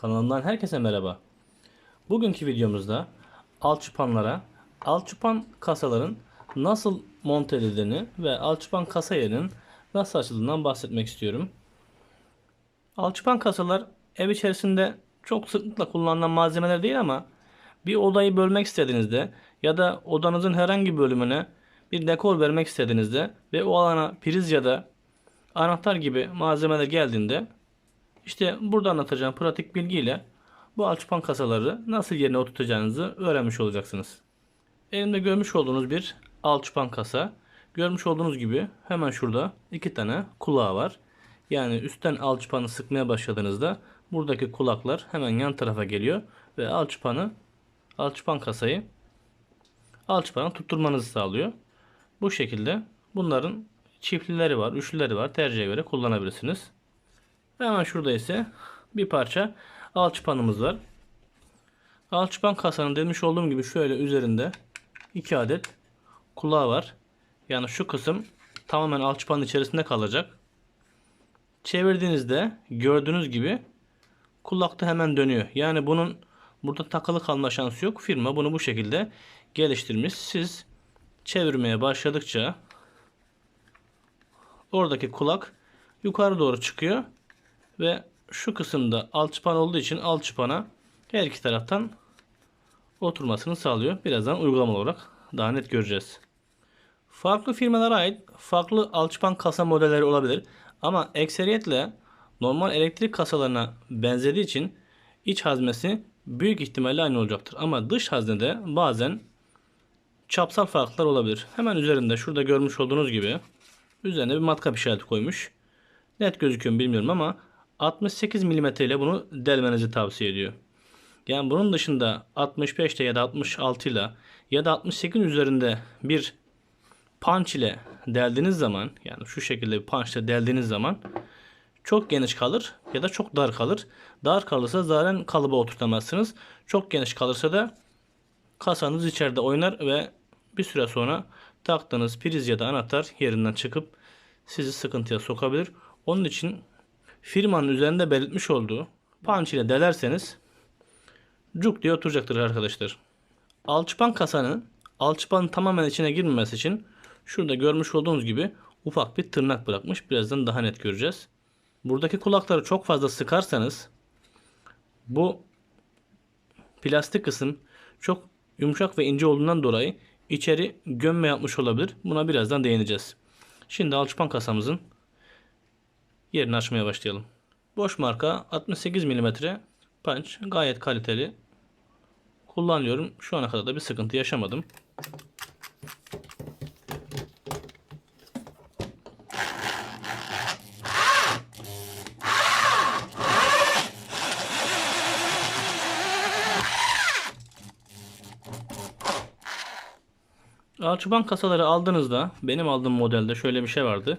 Kanalımdan herkese merhaba. Bugünkü videomuzda alçıpanlara, alçıpan kasaların nasıl monte edildiğini ve alçıpan kasa yerinin nasıl açıldığından bahsetmek istiyorum. Alçıpan kasalar ev içerisinde çok sıklıkla kullanılan malzemeler değil ama bir odayı bölmek istediğinizde ya da odanızın herhangi bir bölümüne bir dekor vermek istediğinizde ve o alana priz ya da anahtar gibi malzemeler geldiğinde işte burada anlatacağım pratik bilgiyle bu alçıpan kasaları nasıl yerine oturtacağınızı öğrenmiş olacaksınız. Elimde görmüş olduğunuz bir alçıpan kasa. Görmüş olduğunuz gibi hemen şurada iki tane kulağı var. Yani üstten alçıpanı sıkmaya başladığınızda buradaki kulaklar hemen yan tarafa geliyor ve alçıpanı alçıpan kasayı alçıpana tutturmanızı sağlıyor. Bu şekilde bunların çiftlileri var, üçlüleri var. Tercihe göre kullanabilirsiniz. Hemen şurada ise bir parça alçıpanımız var. Alçıpan kasanın demiş olduğum gibi şöyle üzerinde iki adet kulağı var. Yani şu kısım tamamen alçıpanın içerisinde kalacak. Çevirdiğinizde gördüğünüz gibi kulakta hemen dönüyor. Yani bunun burada takılı kalma şansı yok. Firma bunu bu şekilde geliştirmiş. Siz çevirmeye başladıkça oradaki kulak yukarı doğru çıkıyor ve şu kısımda alçıpan olduğu için alçıpana her iki taraftan oturmasını sağlıyor. Birazdan uygulama olarak daha net göreceğiz. Farklı firmalara ait farklı alçıpan kasa modelleri olabilir. Ama ekseriyetle normal elektrik kasalarına benzediği için iç hazmesi büyük ihtimalle aynı olacaktır. Ama dış haznede bazen çapsal farklar olabilir. Hemen üzerinde şurada görmüş olduğunuz gibi üzerine bir matkap işareti koymuş. Net gözüküyor mu bilmiyorum ama 68 mm ile bunu delmenizi tavsiye ediyor. Yani bunun dışında 65 ile ya da 66 ile ya da 68 üzerinde bir punch ile deldiğiniz zaman yani şu şekilde bir punch ile deldiğiniz zaman çok geniş kalır ya da çok dar kalır. Dar kalırsa zaten kalıba oturtamazsınız. Çok geniş kalırsa da kasanız içeride oynar ve bir süre sonra taktığınız priz ya da anahtar yerinden çıkıp sizi sıkıntıya sokabilir. Onun için firmanın üzerinde belirtmiş olduğu punch ile delerseniz cuk diye oturacaktır arkadaşlar. Alçıpan kasanın alçıpanın tamamen içine girmemesi için şurada görmüş olduğunuz gibi ufak bir tırnak bırakmış. Birazdan daha net göreceğiz. Buradaki kulakları çok fazla sıkarsanız bu plastik kısım çok yumuşak ve ince olduğundan dolayı içeri gömme yapmış olabilir. Buna birazdan değineceğiz. Şimdi alçıpan kasamızın yerini açmaya başlayalım. Boş marka 68 mm punch gayet kaliteli kullanıyorum. Şu ana kadar da bir sıkıntı yaşamadım. Alçıpan kasaları aldığınızda benim aldığım modelde şöyle bir şey vardı.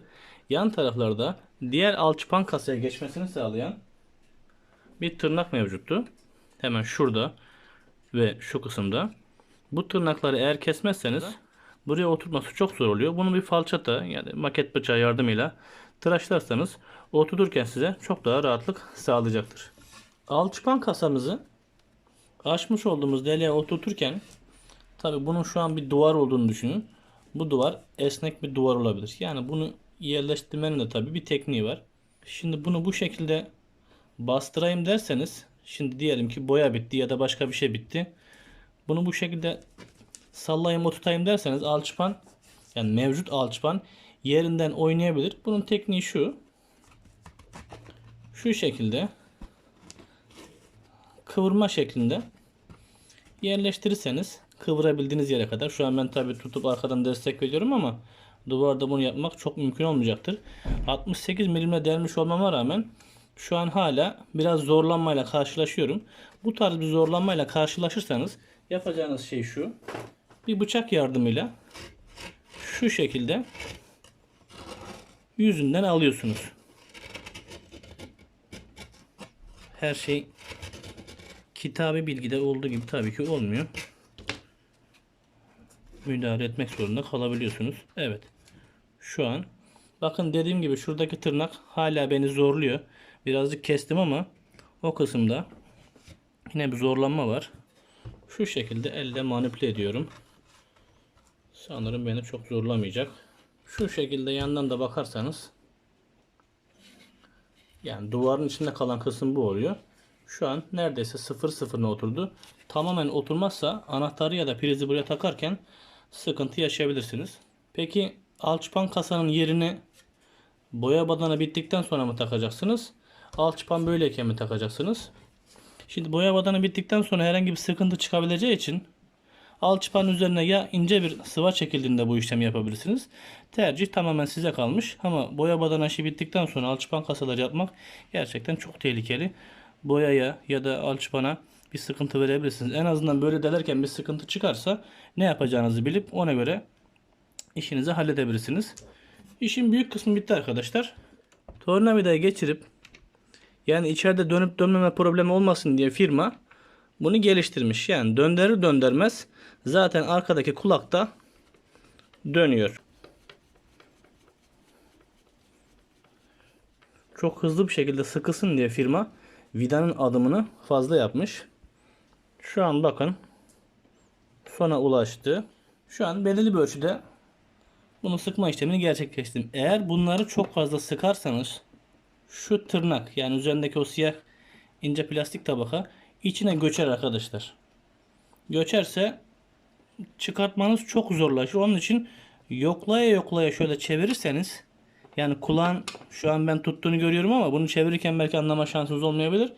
Yan taraflarda diğer alçıpan kasaya geçmesini sağlayan bir tırnak mevcuttu. Hemen şurada ve şu kısımda. Bu tırnakları eğer kesmezseniz buraya oturması çok zor oluyor. Bunu bir falçata yani maket bıçağı yardımıyla tıraşlarsanız otururken size çok daha rahatlık sağlayacaktır. Alçıpan kasamızı açmış olduğumuz deliğe oturturken tabi bunun şu an bir duvar olduğunu düşünün. Bu duvar esnek bir duvar olabilir. Yani bunu yerleştirmenin de tabi bir tekniği var. Şimdi bunu bu şekilde bastırayım derseniz şimdi diyelim ki boya bitti ya da başka bir şey bitti. Bunu bu şekilde sallayayım o tutayım derseniz alçıpan yani mevcut alçıpan yerinden oynayabilir. Bunun tekniği şu. Şu şekilde kıvırma şeklinde yerleştirirseniz kıvırabildiğiniz yere kadar. Şu an ben tabi tutup arkadan destek veriyorum ama duvarda bunu yapmak çok mümkün olmayacaktır. 68 milimle delmiş olmama rağmen şu an hala biraz zorlanmayla karşılaşıyorum. Bu tarz bir zorlanmayla karşılaşırsanız yapacağınız şey şu. Bir bıçak yardımıyla şu şekilde yüzünden alıyorsunuz. Her şey kitabi bilgide olduğu gibi tabii ki olmuyor. Müdahale etmek zorunda kalabiliyorsunuz. Evet. Şu an bakın dediğim gibi şuradaki tırnak hala beni zorluyor. Birazcık kestim ama o kısımda Yine bir zorlanma var. Şu şekilde elle manipüle ediyorum. Sanırım beni çok zorlamayacak. Şu şekilde yandan da bakarsanız yani duvarın içinde kalan kısım bu oluyor. Şu an neredeyse sıfır sıfırına oturdu. Tamamen oturmazsa anahtarı ya da prizi buraya takarken sıkıntı yaşayabilirsiniz. Peki alçıpan kasanın yerini boya badana bittikten sonra mı takacaksınız? Alçıpan böyleyken mi takacaksınız? Şimdi boya badana bittikten sonra herhangi bir sıkıntı çıkabileceği için alçıpanın üzerine ya ince bir sıva çekildiğinde bu işlemi yapabilirsiniz. Tercih tamamen size kalmış. Ama boya badana işi bittikten sonra alçıpan kasaları yapmak gerçekten çok tehlikeli. Boyaya ya da alçıpana bir sıkıntı verebilirsiniz. En azından böyle delerken bir sıkıntı çıkarsa ne yapacağınızı bilip ona göre işinizi halledebilirsiniz. İşin büyük kısmı bitti arkadaşlar. Tornavidayı geçirip yani içeride dönüp dönmeme problemi olmasın diye firma bunu geliştirmiş. Yani döndürür döndürmez zaten arkadaki kulakta dönüyor. Çok hızlı bir şekilde sıkısın diye firma vidanın adımını fazla yapmış. Şu an bakın sona ulaştı. Şu an belirli bir ölçüde bunu sıkma işlemini gerçekleştirdim. Eğer bunları çok fazla sıkarsanız şu tırnak yani üzerindeki o siyah ince plastik tabaka içine göçer arkadaşlar. Göçerse çıkartmanız çok zorlaşır. Onun için yoklaya yoklaya şöyle çevirirseniz yani kulağın şu an ben tuttuğunu görüyorum ama bunu çevirirken belki anlama şansınız olmayabilir.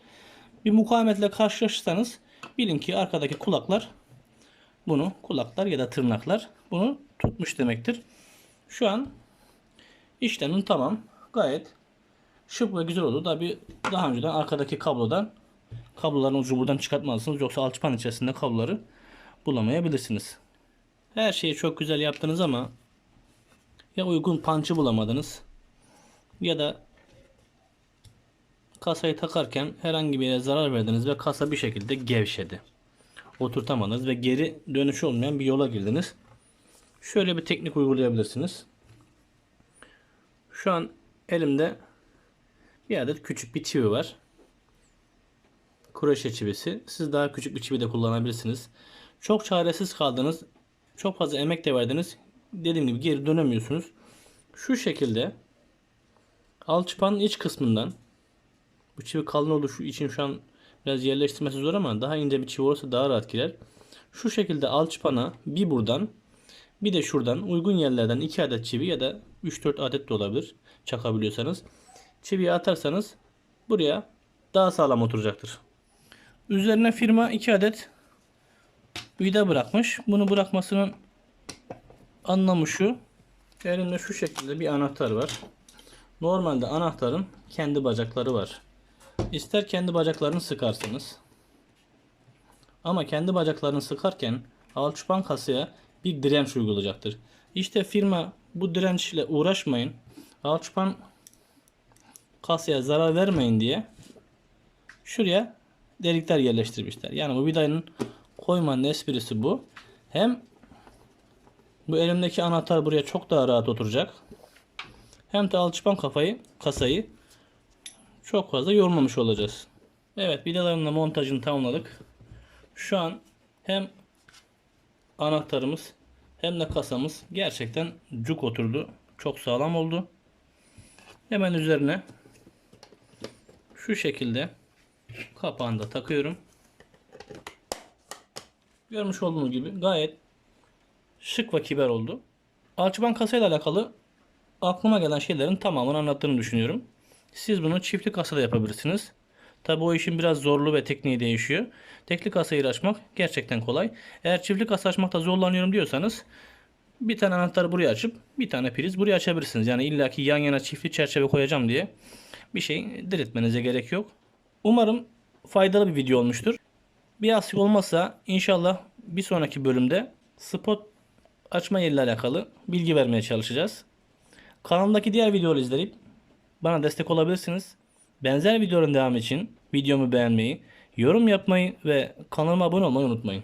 Bir mukavemetle karşılaşırsanız bilin ki arkadaki kulaklar bunu kulaklar ya da tırnaklar bunu tutmuş demektir. Şu an işlemin tamam. Gayet şık ve güzel oldu. Tabi daha önceden arkadaki kablodan kabloların ucu buradan çıkartmalısınız. Yoksa alçıpan içerisinde kabloları bulamayabilirsiniz. Her şeyi çok güzel yaptınız ama ya uygun pançı bulamadınız ya da kasayı takarken herhangi bir yere zarar verdiniz ve kasa bir şekilde gevşedi. Oturtamadınız ve geri dönüşü olmayan bir yola girdiniz. Şöyle bir teknik uygulayabilirsiniz. Şu an elimde bir adet küçük bir çivi var. Kroşe çivisi. Siz daha küçük bir çivi de kullanabilirsiniz. Çok çaresiz kaldınız. Çok fazla emek de verdiniz. Dediğim gibi geri dönemiyorsunuz. Şu şekilde alçıpanın iç kısmından bu çivi kalın olduğu için şu an biraz yerleştirmesi zor ama daha ince bir çivi olursa daha rahat girer. Şu şekilde alçıpana bir buradan bir de şuradan uygun yerlerden 2 adet çivi ya da 3-4 adet de olabilir. Çakabiliyorsanız. Çiviyi atarsanız buraya daha sağlam oturacaktır. Üzerine firma 2 adet vida bırakmış. Bunu bırakmasının anlamı şu. Elimde şu şekilde bir anahtar var. Normalde anahtarın kendi bacakları var. İster kendi bacaklarını sıkarsınız. Ama kendi bacaklarını sıkarken alçıpan kasaya bir direnç uygulayacaktır. İşte firma bu dirençle uğraşmayın. Alçıpan kasaya zarar vermeyin diye şuraya delikler yerleştirmişler. Yani bu vidanın koymanın esprisi bu. Hem bu elimdeki anahtar buraya çok daha rahat oturacak. Hem de alçıpan kafayı, kasayı çok fazla yormamış olacağız. Evet vidaların da montajını tamamladık. Şu an hem anahtarımız hem de kasamız gerçekten cuk oturdu. Çok sağlam oldu. Hemen üzerine şu şekilde kapağını da takıyorum. Görmüş olduğunuz gibi gayet şık ve kibar oldu. Alçıpan kasayla alakalı aklıma gelen şeylerin tamamını anlattığını düşünüyorum. Siz bunu çiftli kasada yapabilirsiniz. Tabi o işin biraz zorlu ve tekniği değişiyor. Tekli kasayı açmak gerçekten kolay. Eğer çiftli kasa açmakta zorlanıyorum diyorsanız bir tane anahtarı buraya açıp bir tane priz buraya açabilirsiniz. Yani illaki yan yana çiftli çerçeve koyacağım diye bir şey diretmenize gerek yok. Umarım faydalı bir video olmuştur. Bir aksilik olmazsa inşallah bir sonraki bölümde spot açma yeriyle alakalı bilgi vermeye çalışacağız. Kanalımdaki diğer videoları izleyip bana destek olabilirsiniz. Benzer videoların devamı için videomu beğenmeyi, yorum yapmayı ve kanalıma abone olmayı unutmayın.